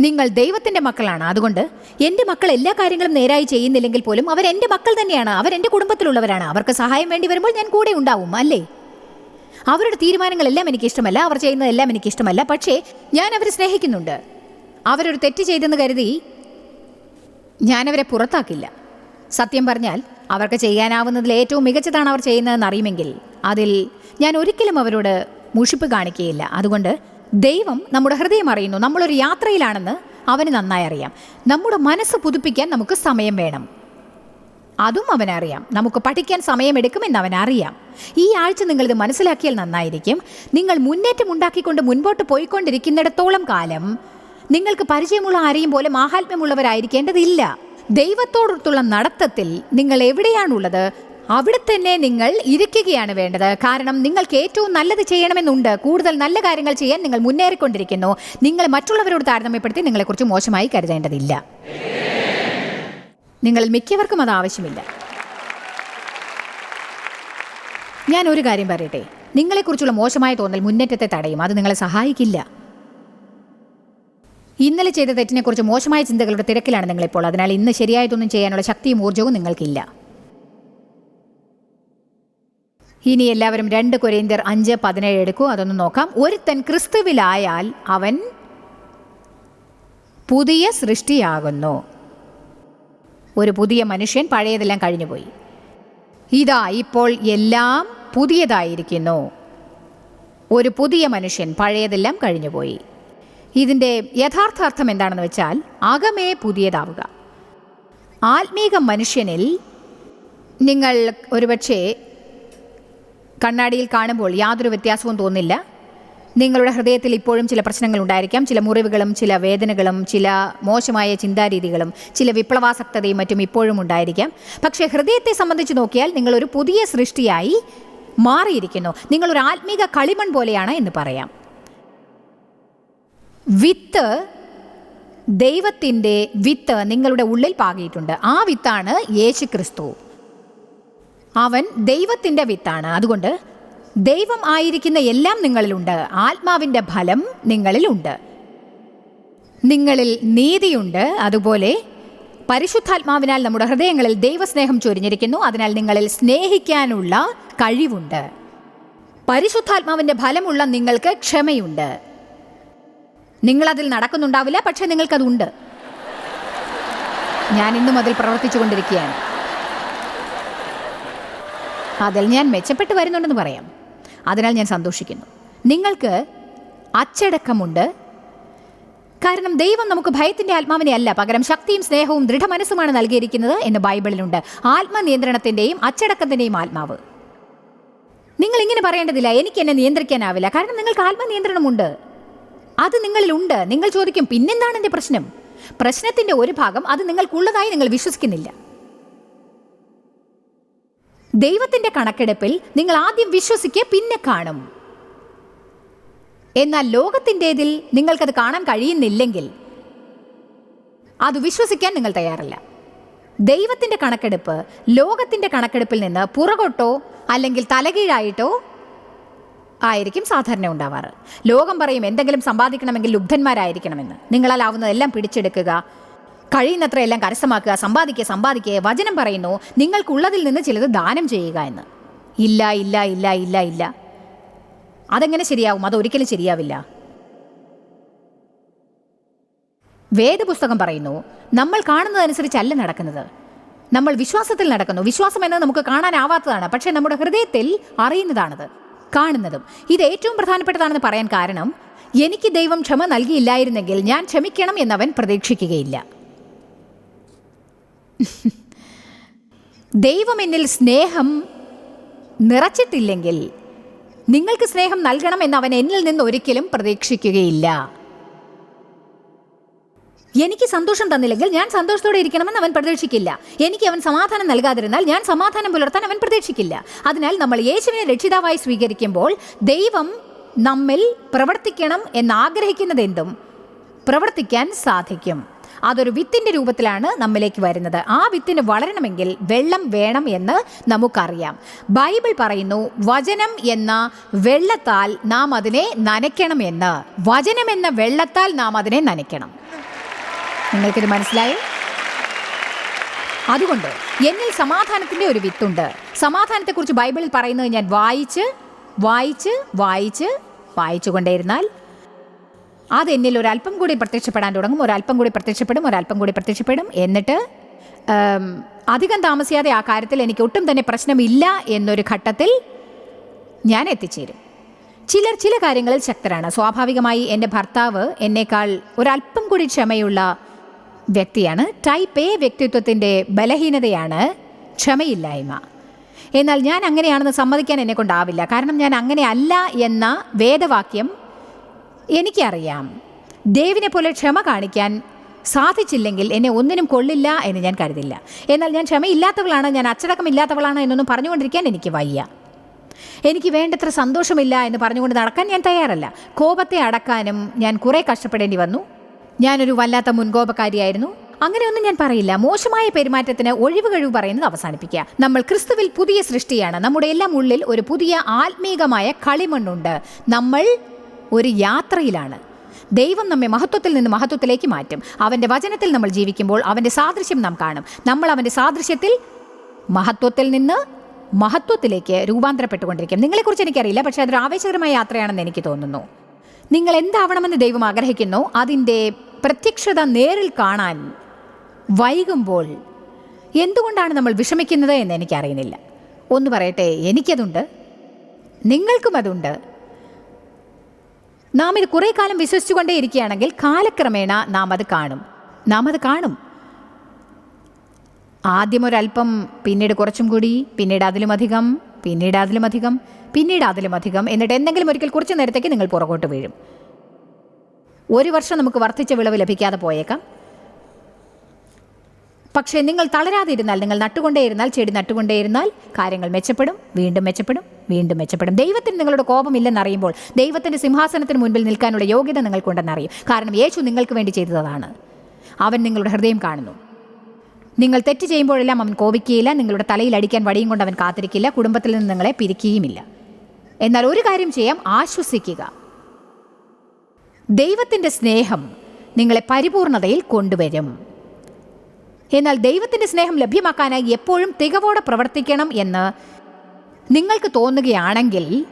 നിങ്ങൾ ദൈവത്തിന്റെ മക്കളാണ്. അതുകൊണ്ട് എന്റെ മക്കൾ എല്ലാ കാര്യങ്ങളും നേരായി ചെയ്യുന്നില്ലെങ്കിൽ പോലും അവരെന്റെ മക്കൾ തന്നെയാണ്. അവരെന്റെ കുടുംബത്തിലുള്ളവരാണ്. അവർക്ക് സഹായം വേണ്ടി വരുമ്പോൾ ഞാൻ കൂടെ ഉണ്ടാവും അല്ലേ? അവരുടെ തീരുമാനങ്ങളെല്ലാം എനിക്ക് ഇഷ്ടമല്ല അവർ ചെയ്യുന്നതെല്ലാം എനിക്ക് ഇഷ്ടമല്ല പക്ഷേ ഞാൻ അവരെ സ്നേഹിക്കുന്നുണ്ട്. അവരൊരു തെറ്റ് ചെയ്തെന്ന് കരുതി ഞാനവരെ പുറത്താക്കില്ല. സത്യം പറഞ്ഞാൽ അവർക്ക് ചെയ്യാനാവുന്നതിൽ ഏറ്റവും മികച്ചതാണ് അവർ ചെയ്യുന്നതെന്ന് അറിയുമെങ്കിൽ അതിൽ ഞാൻ ഒരിക്കലും അവരോട് മുഷിപ്പ് കാണിക്കുകയില്ല. അതുകൊണ്ട് ദൈവം നമ്മുടെ ഹൃദയം അറിയുന്നു. നമ്മളൊരു യാത്രയിലാണെന്ന് അവന് നന്നായി അറിയാം. നമ്മുടെ മനസ്സ് പുതുപ്പിക്കാൻ നമുക്ക് സമയം വേണം. അതും അവനറിയാം. നമുക്ക് പഠിക്കാൻ സമയമെടുക്കുമെന്ന് അവനറിയാം. ഈ ആഴ്ച നിങ്ങളിത് മനസ്സിലാക്കിയാൽ നന്നായിരിക്കും. നിങ്ങൾ മുന്നേറ്റം ഉണ്ടാക്കിക്കൊണ്ട് മുൻപോട്ട് പോയിക്കൊണ്ടിരിക്കുന്നിടത്തോളം കാലം നിങ്ങൾക്ക് പരിചയമുള്ള ആരെയും പോലെ മാഹാത്മ്യമുള്ളവരായിരിക്കേണ്ടതില്ല. ദൈവത്തോടൊത്തുള്ള നടത്തത്തിൽ നിങ്ങൾ എവിടെയാണുള്ളത് അവിടെ തന്നെ നിങ്ങൾ ഇരിക്കുകയാണ് വേണ്ടത്. കാരണം നിങ്ങൾക്ക് ഏറ്റവും നല്ലത് ചെയ്യണമെന്നുണ്ട്. കൂടുതൽ നല്ല കാര്യങ്ങൾ ചെയ്യാൻ നിങ്ങൾ മുന്നേറിക്കൊണ്ടിരിക്കുന്നു. നിങ്ങൾ മറ്റുള്ളവരോട് താരതമ്യപ്പെടുത്തി നിങ്ങളെക്കുറിച്ച് മോശമായി കരുതേണ്ടതില്ല. നിങ്ങളിൽ മിക്കവർക്കും അത് ആവശ്യമില്ല. ഞാൻ ഒരു കാര്യം പറയട്ടെ. നിങ്ങളെക്കുറിച്ചുള്ള മോശമായ തോന്നൽ മുന്നേറ്റത്തെ തടയും. അത് നിങ്ങളെ സഹായിക്കില്ല. ഇന്നലെ ചെയ്ത തെറ്റിനെക്കുറിച്ച് മോശമായ ചിന്തകളുടെ തിരക്കിലാണ് നിങ്ങളിപ്പോൾ. അതിനാൽ ഇന്ന് ശരിയായതൊന്നും ചെയ്യാനുള്ള ശക്തിയും ഊർജവും നിങ്ങൾക്കില്ല. ഇനി എല്ലാവരും രണ്ട് കൊരേന്ത്യർ അഞ്ച് പതിനേഴ് എടുക്കൂ. അതൊന്ന് നോക്കാം. ഒരുത്തൻ ക്രിസ്തുവിലായാൽ അവൻ പുതിയ സൃഷ്ടിയാകുന്നു. ഒരു പുതിയ മനുഷ്യൻ പഴയതെല്ലാം കഴിഞ്ഞുപോയി. ഇതാ ഇപ്പോൾ എല്ലാം പുതിയതായിരിക്കുന്നു. ഒരു പുതിയ മനുഷ്യൻ പഴയതെല്ലാം കഴിഞ്ഞുപോയി. ഇതിന്റെ യഥാർത്ഥാർത്ഥം എന്താണെന്ന് വെച്ചാൽ അകമേ പുതിയതാവുക. ആത്മീക മനുഷ്യനിൽ നിങ്ങൾ ഒരുപക്ഷെ കണ്ണാടിയിൽ കാണുമ്പോൾ യാതൊരു വ്യത്യാസവും തോന്നില്ല. നിങ്ങളുടെ ഹൃദയത്തിൽ ഇപ്പോഴും ചില പ്രശ്നങ്ങൾ ഉണ്ടായിരിക്കാം. ചില മുറിവുകളും ചില വേദനകളും ചില മോശമായ ചിന്താരീതികളും ചില വിപ്ലവാസക്തതയും മറ്റും ഇപ്പോഴും ഉണ്ടായിരിക്കാം. പക്ഷേ ഹൃദയത്തെ സംബന്ധിച്ച് നോക്കിയാൽ നിങ്ങളൊരു പുതിയ സൃഷ്ടിയായി മാറിയിരിക്കുന്നു. നിങ്ങളൊരു ആത്മീക കളിമൺ പോലെയാണ് എന്ന് പറയാം. വിത്ത് ദൈവത്തിന്റെ വിത്ത് നിങ്ങളുടെ ഉള്ളിൽ പാകിയിട്ടുണ്ട്. ആ വിത്താണ് യേശു ക്രിസ്തു അവൻ ദൈവത്തിന്റെ വിത്താണ്. അതുകൊണ്ട് ദൈവം ആയിരിക്കുന്ന എല്ലാം നിങ്ങളിലുണ്ട്. ആത്മാവിന്റെ ഫലം നിങ്ങളിലുണ്ട്. നിങ്ങളിൽ നീതിയുണ്ട്. അതുപോലെ പരിശുദ്ധാത്മാവിനാൽ നമ്മുടെ ഹൃദയങ്ങളിൽ ദൈവസ്നേഹം ചൊരിഞ്ഞിരിക്കുന്നു. അതിനാൽ നിങ്ങളിൽ സ്നേഹിക്കാനുള്ള കഴിവുണ്ട്. പരിശുദ്ധാത്മാവിന്റെ ഫലമുള്ള നിങ്ങൾക്ക് ക്ഷമയുണ്ട്. നിങ്ങളതിൽ നടക്കുന്നുണ്ടാവില്ല പക്ഷേ നിങ്ങൾക്കതുണ്ട്. ഞാൻ ഇന്നും അതിൽ പ്രവർത്തിച്ചു കൊണ്ടിരിക്കുകയാണ് അതിൽ ഞാൻ മെച്ചപ്പെട്ട് വരുന്നുണ്ടെന്ന് പറയാം. അതിനാൽ ഞാൻ സന്തോഷിക്കുന്നു. നിങ്ങൾക്ക് അച്ചടക്കമുണ്ട്. കാരണം ദൈവം നമുക്ക് ഭയത്തിന്റെ ആത്മാവിനെ അല്ല പകരം ശക്തിയും സ്നേഹവും ദൃഢമനസ്സുമാണ് നൽകിയിരിക്കുന്നത് എന്ന് ബൈബിളിലുണ്ട്. ആത്മനിയന്ത്രണത്തിന്റെയും അച്ചടക്കത്തിന്റെയും ആത്മാവ്. നിങ്ങൾ ഇങ്ങനെ പറയേണ്ടതില്ല എനിക്ക് എന്നെ നിയന്ത്രിക്കാനാവില്ല. കാരണം നിങ്ങൾക്ക് ആത്മനിയന്ത്രണമുണ്ട്. അത് നിങ്ങളിലുണ്ട് നിങ്ങൾ ചോദിക്കും പിന്നെന്താണ് എന്റെ പ്രശ്നം? പ്രശ്നത്തിന്റെ ഒരു ഭാഗം അത് നിങ്ങൾക്കുള്ളതായി നിങ്ങൾ വിശ്വസിക്കുന്നില്ല. ദൈവത്തിന്റെ കണക്കെടുപ്പിൽ നിങ്ങൾ ആദ്യം വിശ്വസിക്കുക പിന്നെ കാണും. എന്നാൽ ലോകത്തിന്റെതിൽ നിങ്ങൾക്കത് കാണാൻ കഴിയുന്നില്ലെങ്കിൽ അത് വിശ്വസിക്കാൻ നിങ്ങൾ തയ്യാറല്ല. ദൈവത്തിന്റെ കണക്കെടുപ്പ് ലോകത്തിന്റെ കണക്കെടുപ്പിൽ നിന്ന് പുറകോട്ടോ അല്ലെങ്കിൽ തലകീഴായിട്ടോ ആയിരിക്കും സാധാരണ ഉണ്ടാവാറ്. ലോകം പറയും എന്തെങ്കിലും സമ്പാദിക്കണമെങ്കിൽ ലുബ്ധന്മാരായിരിക്കണമെന്ന്. നിങ്ങളാലാവുന്നതെല്ലാം പിടിച്ചെടുക്കുക. കഴിയുന്നത്ര എല്ലാം കരസ്ഥമാക്കുക സമ്പാദിക്കുക സമ്പാദിക്കുക വചനം പറയുന്നു. നിങ്ങൾക്കുള്ളതിൽ നിന്ന് ചിലത് ദാനം ചെയ്യുക എന്ന്. ഇല്ല ഇല്ല ഇല്ല ഇല്ല ഇല്ല. അതെങ്ങനെ ശരിയാവും? അതൊരിക്കലും ശരിയാവില്ല. വേദപുസ്തകം പറയുന്നു നമ്മൾ കാണുന്നതനുസരിച്ചല്ല നടക്കുന്നത്. നമ്മൾ വിശ്വാസത്തിൽ നടക്കുന്നു. വിശ്വാസം എന്നത് നമുക്ക് കാണാനാവാത്തതാണ്. പക്ഷേ നമ്മുടെ ഹൃദയത്തിൽ അറിയുന്നതാണത്. കാണുന്നതും. ഇത് ഏറ്റവും പ്രധാനപ്പെട്ടതാണെന്ന് പറയാൻ കാരണം എനിക്ക് ദൈവം ക്ഷമ നൽകിയില്ലായിരുന്നെങ്കിൽ ഞാൻ ക്ഷമിക്കണം എന്നവൻ പ്രതീക്ഷിക്കുകയില്ല. ദൈവം എന്നിൽ സ്നേഹം നിറച്ചിട്ടില്ലെങ്കിൽ നിങ്ങൾക്ക് സ്നേഹം നൽകണം എന്ന് അവൻ എന്നിൽ നിന്ന് ഒരിക്കലും പ്രതീക്ഷിക്കുകയില്ല. എനിക്ക് സന്തോഷം തന്നില്ലെങ്കിൽ ഞാൻ സന്തോഷത്തോടെ ഇരിക്കണമെന്ന് അവൻ പ്രതീക്ഷിക്കില്ല. എനിക്ക് അവൻ സമാധാനം നൽകാതിരുന്നാൽ ഞാൻ സമാധാനം പുലർത്താൻ അവൻ പ്രതീക്ഷിക്കില്ല. അതിനാൽ നമ്മൾ യേശുവിനെ രക്ഷിതാവായി സ്വീകരിക്കുമ്പോൾ ദൈവം നമ്മിൽ പ്രവർത്തിക്കണം എന്നാഗ്രഹിക്കുന്നതെന്തും പ്രവർത്തിക്കാൻ സാധിക്കും. അതൊരു വിത്തിന്റെ രൂപത്തിലാണ് നമ്മിലേക്ക് വരുന്നത്. ആ വിത്തിന് വളരണമെങ്കിൽ വെള്ളം വേണം എന്ന് നമുക്കറിയാം. ബൈബിൾ പറയുന്നു വചനം എന്ന വെള്ളത്താൽ നാം അതിനെ നനയ്ക്കണം എന്ന്. വചനം എന്ന വെള്ളത്താൽ നാം അതിനെ നനയ്ക്കണം. നിങ്ങൾക്കിത് മനസ്സിലായോ? അതുകൊണ്ട് എന്നിൽ സമാധാനത്തിന്റെ ഒരു വിത്തുണ്ട്. സമാധാനത്തെക്കുറിച്ച് ബൈബിളിൽ പറയുന്നത് ഞാൻ വായിച്ച് വായിച്ച് വായിച്ച് വായിച്ചു കൊണ്ടേയിരുന്നാൽ അത് എന്നിൽ ഒരല്പം കൂടി പ്രത്യക്ഷപ്പെടാൻ തുടങ്ങും ഒരല്പം കൂടി പ്രത്യക്ഷപ്പെടും ഒരല്പം കൂടി പ്രത്യക്ഷപ്പെടും. എന്നിട്ട് അധികം താമസിയാതെ ആ കാര്യത്തിൽ എനിക്ക് ഒട്ടും തന്നെ പ്രശ്നമില്ല എന്നൊരു ഘട്ടത്തിൽ ഞാൻ എത്തിച്ചേരും. ചിലർ ചില കാര്യങ്ങളിൽ ശക്തരാണ്. സ്വാഭാവികമായി എന്റെ ഭർത്താവ് എന്നേക്കാൾ ഒരല്പം കൂടി ക്ഷമയുള്ള വ്യക്തിയാണ്. ടൈപ്പ് എ വ്യക്തിത്വത്തിന്റെ ബലഹീനതയാണ് ക്ഷമയില്ലായ്മ. എന്നാൽ ഞാൻ അങ്ങനെയാണെന്ന് സമ്മതിക്കാൻ എന്നെ കൊണ്ടാവില്ല കാരണം ഞാൻ അങ്ങനെ അല്ല എന്ന വേദവാക്യം എനിക്കറിയാം. ദേവിനെ പോലെ ക്ഷമ കാണിക്കാൻ സാധിച്ചില്ലെങ്കിൽ എന്നെ ഒന്നിനും കൊള്ളില്ല എന്ന് ഞാൻ കരുതില്ല. എന്നാൽ ഞാൻ ക്ഷമയില്ലാത്തവളാണ് ഞാൻ അച്ചടക്കമില്ലാത്തവളാണ് എന്നൊന്നും പറഞ്ഞുകൊണ്ടിരിക്കാൻ എനിക്ക് വയ്യ. എനിക്ക് വേണ്ടത്ര സന്തോഷമില്ല എന്ന് പറഞ്ഞുകൊണ്ട് നടക്കാൻ ഞാൻ തയ്യാറല്ല. കോപത്തെ അടക്കാനും ഞാൻ കുറെ കഷ്ടപ്പെടേണ്ടി വന്നു. ഞാനൊരു വല്ലാത്ത മുൻകോപക്കാരിയായിരുന്നു. അങ്ങനെയൊന്നും ഞാൻ പറയില്ല. മോശമായ പെരുമാറ്റത്തിന് ഒഴിവ് കഴിവ് പറയുന്നത് അവസാനിപ്പിക്കുക. നമ്മൾ ക്രിസ്തുവിൽ പുതിയ സൃഷ്ടിയാണ്. നമ്മുടെ എല്ലാം ഉള്ളിൽ ഒരു പുതിയ ആത്മീകമായ കളിമണ്ണുണ്ട്. നമ്മൾ ഒരു യാത്രയിലാണ്. ദൈവം നമ്മെ മഹത്വത്തിൽ നിന്ന് മഹത്വത്തിലേക്ക് മാറ്റും. അവന്റെ വചനത്തിൽ നമ്മൾ ജീവിക്കുമ്പോൾ അവന്റെ സാദൃശ്യം നാം കാണും. നമ്മൾ അവന്റെ സാദൃശ്യത്തിൽ മഹത്വത്തിൽ നിന്ന് മഹത്വത്തിലേക്ക് രൂപാന്തരപ്പെട്ടുകൊണ്ടിരിക്കും. നിങ്ങളെക്കുറിച്ച് എനിക്കറിയില്ല പക്ഷേ അതൊരു ആവേശകരമായ യാത്രയാണെന്ന് എനിക്ക് തോന്നുന്നു. നിങ്ങൾ എന്താവണമെന്ന് ദൈവം ആഗ്രഹിക്കുന്നു? അതിന്റെ പ്രത്യക്ഷത നേരിൽ കാണാൻ വൈകുമ്പോൾ എന്തുകൊണ്ടാണ് നമ്മൾ വിഷമിക്കുന്നത് എന്ന് എനിക്കറിയുന്നില്ല. ഒന്ന് പറയട്ടെ എനിക്കതുണ്ട് നിങ്ങൾക്കും അതുണ്ട്. നാം ഇത് കുറേ കാലം വിശ്വസിച്ചുകൊണ്ടേ ഇരിക്കുകയാണെങ്കിൽ കാലക്രമേണ നാം അത് കാണും. നാം അത് കാണും. ആദ്യം ഒരല്പം പിന്നീട് കുറച്ചും കൂടി പിന്നീട് അതിലുമധികം പിന്നീട് അതിലുമധികം പിന്നീട് അതിലുമധികം എന്നിട്ട് എന്തെങ്കിലും ഒരിക്കൽ കുറച്ച് നേരത്തേക്ക് നിങ്ങൾ പുറകോട്ട് വീഴും. ഒരു വർഷം നമുക്ക് വർദ്ധിച്ച വിളവ് ലഭിക്കാതെ പോയേക്കാം. പക്ഷേ നിങ്ങൾ തളരാതിരുന്നാൽ നിങ്ങൾ നട്ടുകൊണ്ടേയിരുന്നാൽ ചെടി നട്ടുകൊണ്ടേയിരുന്നാൽ കാര്യങ്ങൾ മെച്ചപ്പെടും വീണ്ടും മെച്ചപ്പെടും. വീണ്ടും മെച്ചപ്പെടും. ദൈവത്തിന് നിങ്ങളുടെ കോപമില്ലെന്നറിയുമ്പോൾ ദൈവത്തിന്റെ സിംഹാസനത്തിന് മുൻപിൽ നിൽക്കാനുള്ള യോഗ്യത നിങ്ങൾക്കുണ്ടെന്നറിയും കാരണം യേശു നിങ്ങൾക്ക് വേണ്ടി ചെയ്തതാണ്. അവൻ നിങ്ങളുടെ ഹൃദയം കാണുന്നു. നിങ്ങൾ തെറ്റ് ചെയ്യുമ്പോഴെല്ലാം അവൻ കോപിക്കുകയില്ല. നിങ്ങളുടെ തലയിൽ അടിക്കാൻ വടിയും കൊണ്ട് അവൻ കാത്തിരിക്കില്ല. കുടുംബത്തിൽ നിന്ന് നിങ്ങളെ പിരിക്കുകയുമില്ല. എന്നാൽ ഒരു കാര്യം ചെയ്യാം. ആശ്വസിക്കുക. ദൈവത്തിന്റെ സ്നേഹം നിങ്ങളെ പരിപൂർണതയിൽ കൊണ്ടുവരും. എന്നാൽ ദൈവത്തിന്റെ സ്നേഹം ലഭ്യമാക്കാനായി എപ്പോഴും തികവോടെ പ്രവർത്തിക്കണം എന്ന് നിങ്ങൾക്ക് തോന്നുകയാണെങ്കിൽ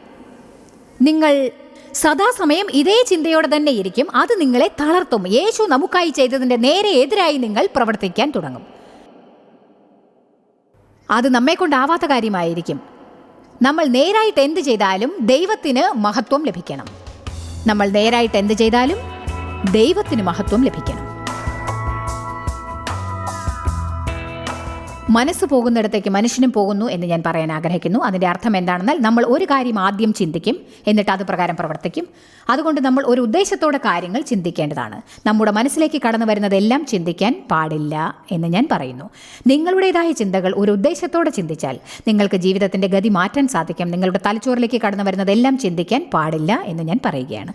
നിങ്ങൾ സദാസമയം ഇതേ ചിന്തയോടെ തന്നെ ഇരിക്കും. അത് നിങ്ങളെ തളർത്തും. യേശു നമുക്കായി ചെയ്തതിന്റെ നേരെ എതിരായി നിങ്ങൾ പ്രവർത്തിക്കാൻ തുടങ്ങും. അത് നമ്മെ കൊണ്ടാവാത്ത കാര്യമായിരിക്കും. നമ്മൾ നേരായിട്ട് എന്ത് ചെയ്താലും ദൈവത്തിന് മഹത്വം ലഭിക്കണം. നമ്മൾ നേരായിട്ട് എന്ത് ചെയ്താലും ദൈവത്തിന് മഹത്വം ലഭിക്കണം. മനസ്സ് പോകുന്നിടത്തേക്ക് മനുഷ്യനും പോകുന്നു എന്ന് ഞാൻ പറയാൻ ആഗ്രഹിക്കുന്നു. അതിന്റെ അർത്ഥം എന്താണെന്നാൽ നമ്മൾ ഒരു കാര്യം ആദ്യം ചിന്തിക്കും എന്നിട്ട് അത് പ്രകാരം പ്രവർത്തിക്കും. അതുകൊണ്ട് നമ്മൾ ഒരു ഉദ്ദേശത്തോടെ കാര്യങ്ങൾ ചിന്തിക്കേണ്ടതാണ്. നമ്മുടെ മനസ്സിലേക്ക് കടന്നു വരുന്നതെല്ലാം ചിന്തിക്കാൻ പാടില്ല എന്ന് ഞാൻ പറയുന്നു. നിങ്ങളുടേതായ ചിന്തകൾ ഒരു ഉദ്ദേശത്തോടെ ചിന്തിച്ചാൽ നിങ്ങൾക്ക് ജീവിതത്തിന്റെ ഗതി മാറ്റാൻ സാധിക്കും. നിങ്ങളുടെ തലച്ചോറിലേക്ക് കടന്നു വരുന്നതെല്ലാം ചിന്തിക്കാൻ പാടില്ല എന്ന് ഞാൻ പറയുകയാണ്.